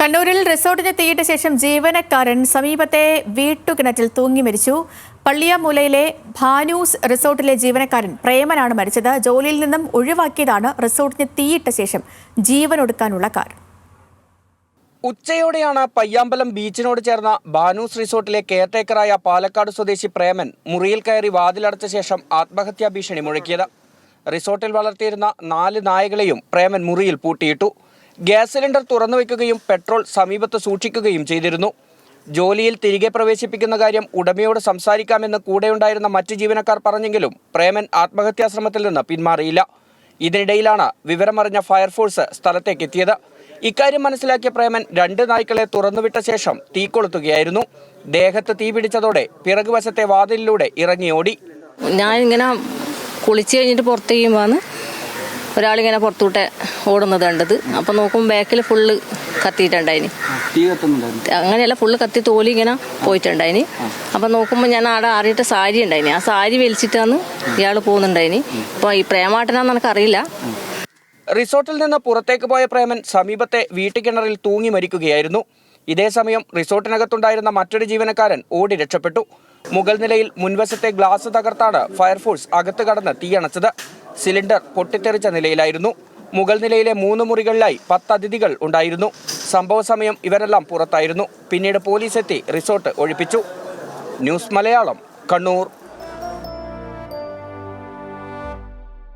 കണ്ണൂരിൽ റിസോർട്ടിന് തീയിട്ട ശേഷം ജീവനക്കാരൻ സമീപത്തെ വീട്ടുകിണറ്റിൽ തൂങ്ങി മരിച്ചു. പള്ളിയാമൂലയിലെ ഭാനൂസ് റിസോർട്ടിലെ ജീവനക്കാരൻ പ്രേമനാണ് മരിച്ചത്. ജോലിയിൽ നിന്നും ഒഴിവാക്കിയതാണ് റിസോർട്ടിന് തീയിട്ട ശേഷം ജീവനൊടുക്കാനുള്ള കാരണം ഉച്ചയോടെയാണ് പയ്യാമ്പലം ബീച്ചിനോട് ചേർന്ന ബാനൂസ് റിസോർട്ടിലെ കെയർടേക്കറായ പാലക്കാട് സ്വദേശി പ്രേമൻ മുറിയിൽ കയറി വാതിലടച്ച ശേഷം ആത്മഹത്യാ ഭീഷണി മുഴക്കിയത്. റിസോർട്ടിൽ വളർത്തിയിരുന്ന നാല് നായകളെയും പ്രേമൻ മുറിയിൽ പൂട്ടിയിട്ടു. ഗ്യാസ് സിലിണ്ടർ തുറന്നു വയ്ക്കുകയും പെട്രോൾ സമീപത്ത് സൂക്ഷിക്കുകയും ചെയ്തിരുന്നു. ജോലിയിൽ തിരികെ പ്രവേശിപ്പിക്കുന്ന കാര്യം ഉടമയോട് സംസാരിക്കാമെന്ന് കൂടെയുണ്ടായിരുന്ന മറ്റ് ജീവനക്കാർ പറഞ്ഞെങ്കിലും പ്രേമൻ ആത്മഹത്യാശ്രമത്തിൽ നിന്ന് പിന്മാറിയില്ല. ഇതിനിടയിലാണ് വിവരമറിഞ്ഞ ഫയർഫോഴ്സ് സ്ഥലത്തേക്ക് എത്തിയത് ഇക്കാര്യം മനസ്സിലാക്കിയ പ്രേമൻ രണ്ട് നായ്ക്കളെ തുറന്നുവിട്ട ശേഷം തീ കൊളുത്തുകയായിരുന്നു. ദേഹത്ത് തീ പിടിച്ചതോടെ പിറകുവശത്തെ വാതിലിലൂടെ ഇറങ്ങി ഓടി ഞാൻ ഇങ്ങനെ കുളിച്ചു കഴിഞ്ഞിട്ട് പുറത്തേക്ക് വന്ന് ഒരാളിങ്ങനെ പുറത്തൂട്ടെ ഓടുന്നത് കണ്ടത്. അപ്പം നോക്കുമ്പോൾ ബാക്കിൽ ഫുള്ള് കത്തിയിട്ടുണ്ടായിന്. അങ്ങനെയല്ല ഫുള്ള് കത്തി തോലി ഇങ്ങനെ പോയിട്ടുണ്ടായിന്. അപ്പം നോക്കുമ്പോൾ ഞാൻ ആടെ ആറിയിട്ട് സാരി ഉണ്ടായിന്. ആ സാരി വലിച്ചിട്ടാണ് ഇയാൾ പോകുന്നുണ്ടായിന്. അപ്പോൾ ഈ പ്രേമാട്ടനാന്ന് എനിക്കറിയില്ല. റിസോർട്ടിൽ നിന്ന് പുറത്തേക്ക് പോയ പ്രേമൻ സമീപത്തെ വീട്ടുകിണറിൽ തൂങ്ങി മരിക്കുകയായിരുന്നു. ഇതേസമയം റിസോർട്ടിനകത്തുണ്ടായിരുന്ന മറ്റൊരു ജീവനക്കാരൻ ഓടി രക്ഷപ്പെട്ടു. മുകൾ നിലയിൽ മുൻവശത്തെ ഗ്ലാസ് തകർത്താണ് ഫയർഫോഴ്സ് അകത്ത് കടന്ന് തീയണച്ചത്. സിലിണ്ടർ പൊട്ടിത്തെറിച്ച നിലയിലായിരുന്നു. മുകൾ നിലയിലെ മൂന്ന് മുറികളിലായി പത്ത് അതിഥികൾ ഉണ്ടായിരുന്നു. സംഭവ സമയം ഇവരെല്ലാം പുറത്തായിരുന്നു. പിന്നീട് പോലീസ് എത്തി റിസോർട്ട് ഒഴിപ്പിച്ചു. ന്യൂസ് മലയാളം കണ്ണൂർ.